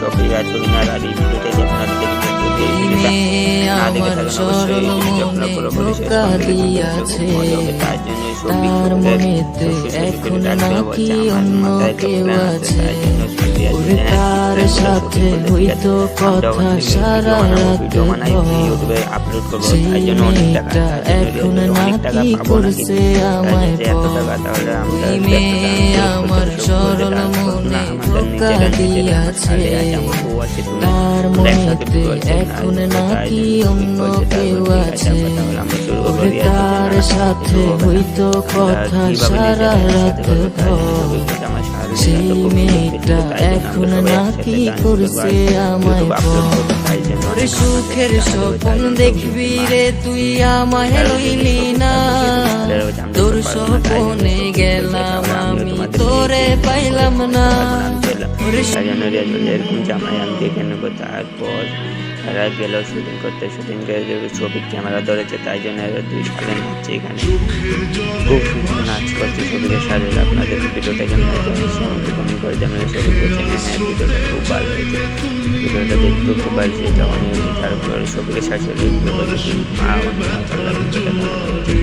শফি আর তুহিনার আর এই ভিডিওটা যে আপনারা দেখবেন যদি এই ভিডিওটা না দেখে থাকেন অবশ্যই ভিডিওটি আপনারা পুরোপুরি শেষ করবেন তার জন্য এখন নাকি অন্য কেউ আছে ওরে তার সাথে হইতো কথা সারা রাত সেই মেয়েটা এখন নাকি করছে আমায় টাকা ওই মেয়ে তার মনেতে এখন নাকি অন্য কেউ তার সাথে। হইতো কথা সারা রাত সেই মেয়েটা এখন নাকি করছে আমায় অনেক সুখের স্বপন দেখবি রে তুই আমায় লইলি না তোর স্বপনে তোরে পাইলাম না। এরকম জামাই দেখে নেব, তারপর এরা গেল শুটিং করতে শুটিং করে ছবির ক্যামেরা ধরেছে, তাই জন্য এরা দুই সালে নাচছে এখানে। খুব সুন্দর নাচ করছে ছবিদের সাথে আপনাদের ভিডিওটা কেমন হয়েছে কমেন্ট করে জানালে ছবি করছেন হ্যাঁ ভিডিওটা খুব ভালো হয়েছে। ভিডিওটা দেখতে খুব ভালো হয়েছে। তারপর ছবিকে শাশুড়ি মা, অনেক